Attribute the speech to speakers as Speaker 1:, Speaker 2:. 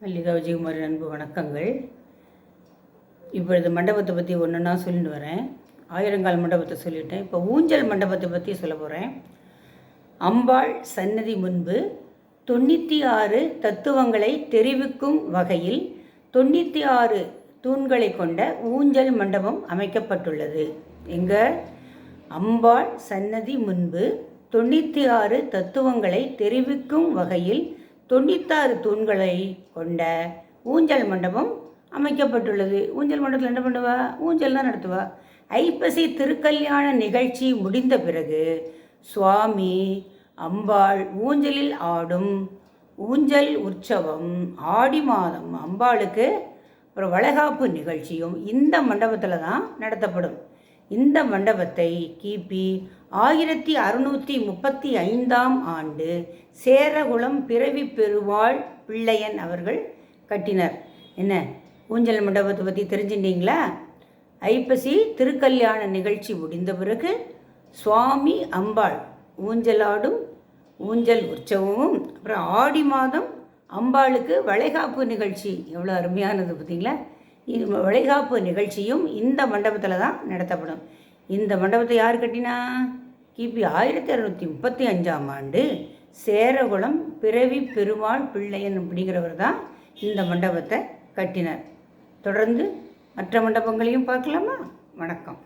Speaker 1: மல்லிகா விஜயகுமாரி அன்பு வணக்கங்கள். இப்பொழுது மண்டபத்தை பற்றி ஒன்றுனா சொல்லிட்டு வரேன். ஆயிரங்கால் மண்டபத்தை சொல்லிட்டேன். இப்போ ஊஞ்சல் மண்டபத்தை பற்றி சொல்ல போகிறேன் அம்பாள் சன்னதி முன்பு தொண்ணூற்றி ஆறு தத்துவங்களை தெரிவிக்கும் வகையில் தொண்ணூற்றி ஆறு தூண்களை கொண்ட ஊஞ்சல் மண்டபம் அமைக்கப்பட்டுள்ளது. எங்கே? அம்பாள் சன்னதி முன்பு தொண்ணூற்றி ஆறு தத்துவங்களை தெரிவிக்கும் வகையில் தொண்ணூத்தாறு தூண்களை கொண்ட ஊஞ்சல் மண்டபம் அமைக்கப்பட்டுள்ளது. ஊஞ்சல் மண்டபத்தில் என்ன பண்ணுவா? ஊஞ்சல் தான் நடத்துவா. ஐப்பசி திருக்கல்யாண நிகழ்ச்சி முடிந்த பிறகு சுவாமி அம்பாள் ஊஞ்சலில் ஆடும் ஊஞ்சல் உற்சவம் ஆடி மாதம் அம்பாளுக்கு ஒரு வளைகாப்பு நிகழ்ச்சியும் இந்த மண்டபத்தில் தான் நடத்தப்படும். இந்த மண்டபத்தை கிபி ஆயிரத்தி அறுநூற்றி முப்பத்தி ஐந்தாம் ஆண்டு சேரகுளம் பிறவி பெருவாள் பிள்ளையன் அவர்கள் கட்டினர். என்ன? ஊஞ்சல் மண்டபத்தை பற்றி தெரிஞ்சுட்டீங்களா? ஐப்பசி திருக்கல்யாண நிகழ்ச்சி முடிந்த பிறகு சுவாமி அம்பாள் ஊஞ்சலாடும் ஊஞ்சல் உற்சவமும் அப்புறம் ஆடி மாதம் அம்பாளுக்கு வளைகாப்பு நிகழ்ச்சி எவ்வளோ அருமையானது பார்த்தீங்களா? வளைகாப்பு நிகழ்ச்சியும் இந்த மண்டபத்தில் தான் நடத்தப்படும். இந்த மண்டபத்தை யார் கட்டினா? கிபி ஆயிரத்தி அறுநூற்றி முப்பத்தி அஞ்சாம் ஆண்டு சேரகுளம் பிறவி பெருமாள் பிள்ளையன் அப்படிங்கிறவர் தான் இந்த மண்டபத்தை கட்டினார். தொடர்ந்து மற்ற மண்டபங்களையும் பார்க்கலாமா? வணக்கம்.